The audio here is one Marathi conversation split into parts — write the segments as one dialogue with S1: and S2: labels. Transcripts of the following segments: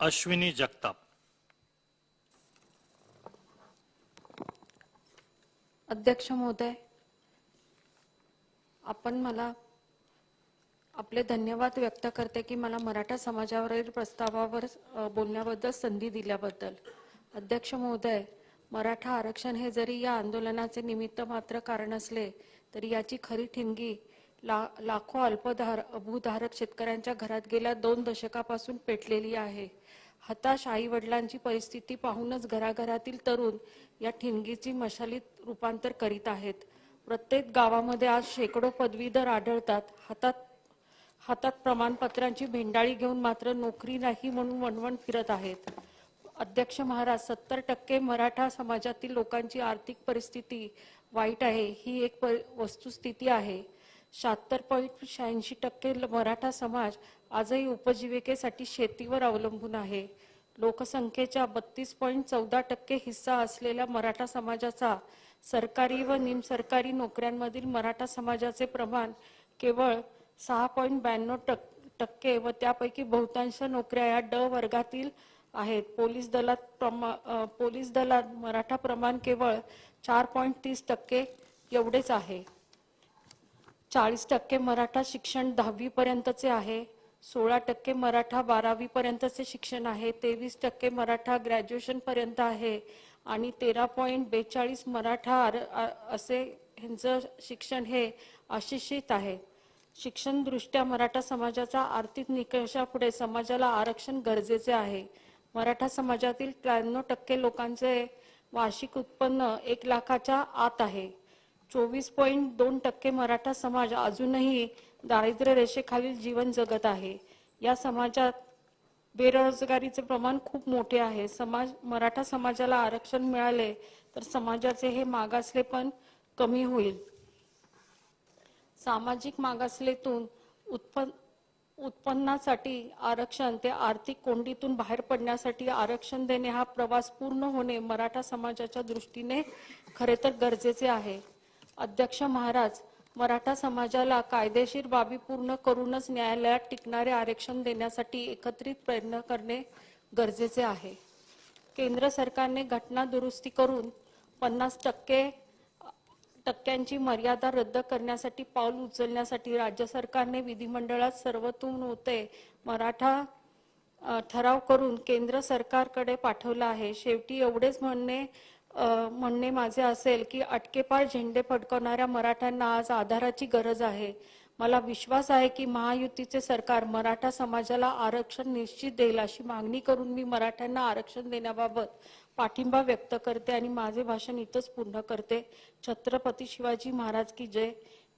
S1: अश्विनी जगताप.
S2: अध्यक्ष महोदय आपण मला आपले धन्यवाद व्यक्त करते की मला मराठा समाजावरील प्रस्तावावर बोलण्याबद्दल संधी दिल्याबद्दल. अध्यक्ष महोदय मराठा आरक्षण हे जरी या आंदोलनाचे निमित्त मात्र कारण असले तरी याची खरी ठिणगी ला लाखो अल्पधार भूधारक शेतकऱ्यांच्या घरात गेल्या दोन दशकापासून पेटलेली आहे. हताश आई वडिलांची परिस्थिती पाहूनच घराघरातील तरुण या ठिणगीची मशालीत रूपांतर करीत आहेत. प्रत्येक गावामध्ये आज शेकडो पदवीधर आढळतात. हातात हातात प्रमाणपत्रांची भेंडाळी घेऊन मात्र नोकरी नाही म्हणून वणवण फिरत आहेत. अध्यक्ष महाराज सत्तर टक्के मराठा समाजातील लोकांची आर्थिक परिस्थिती वाईट आहे. ही एक वस्तुस्थिती आहे. शहात्तर पॉईंट शहाऐंशी टक्के ल- मराठा समाज आजही उपजीविकेसाठी शेतीवर अवलंबून आहे. लोकसंख्येच्या बत्तीस पॉईंट चौदा टक्के हिस्सा असलेल्या मराठा समाजाचा सरकारी व निमसरकारी नोकऱ्यांमधील मराठा समाजाचे प्रमाण केवळ सहा पॉईंट ब्याण्णव टक्के व त्यापैकी बहुतांश नोकऱ्या या ड वर्गातील आहेत. पोलीस दलात प्रमा पोलीस दलात मराठा प्रमाण केवळ चार पॉईंट तीस टक्के एवढेच आहे. चाळीस टक्के मराठा शिक्षण दहावीपर्यंतचे आहे सोळा टक्के मराठा बारावीपर्यंतचे शिक्षण आहे तेवीस टक्के मराठा ग्रॅज्युएशनपर्यंत आहे आणि तेरा पॉईंट बेचाळीस मराठा आर- असे ह्यांचं शिक्षण हे अशिक्षित आहे. शिक्षणदृष्ट्या मराठा समाजाचा आर्थिक निकषापुढे समाजाला आरक्षण गरजेचे आहे. मराठा समाजातील त्र्याण्णव टक्के लोकांचे वार्षिक उत्पन्न एक लाखाच्या आत आहे. चोवीस पॉईंट दोन टक्के मराठा समाज अजूनही दारिद्र्य रेषेखालील जीवन जगत आहे. या समाजात बेरोजगारीचे प्रमाण खूप मोठे आहे. समाज मराठा समाजाला आरक्षण मिळाले तर समाजाचे हे मागासले पण कमी होईल. सामाजिक मागासलेतून उत्पन्न उत्पन्नासाठी आरक्षण ते आर्थिक कोंडीतून बाहेर पडण्यासाठी आरक्षण देणे हा प्रवास पूर्ण होणे मराठा समाजाच्या दृष्टीने खरे तर गरजेचे आहे. अध्यक्ष महाराज मराठा समाजाला कायदेशीर बाबी पूर्ण करूनच न्यायालयात टिकणारे आरक्षण देण्यासाठी एकत्रित प्रयत्न करणे गरजेचे आहे. केंद्र सरकारने घटना दुरुस्ती करून पन्नास टक्के टक्क्यांची मर्यादा रद्द करण्यासाठी पाऊल उचलण्यासाठी राज्य सरकारने विधिमंडळात सर्वतोमुळे मराठा ठराव करून केंद्र सरकारकडे पाठवला आहे. शेवटी एवढेच म्हणणे म्हणणे माझे असेल की अटकेपार झेंडे फडकवणाऱ्या मराठ्यांना आज आधाराची गरज आहे. मला विश्वास आहे की महायुतीचे सरकार मराठा समाजाला आरक्षण निश्चित देईल अशी मागणी करून मी मराठ्यांना आरक्षण देण्याबाबत पाठिंबा व्यक्त करते आणि माझे भाषण इथंच पूर्ण करते. छत्रपती शिवाजी महाराज की जय.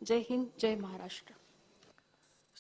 S2: जय हिंद जय महाराष्ट्र.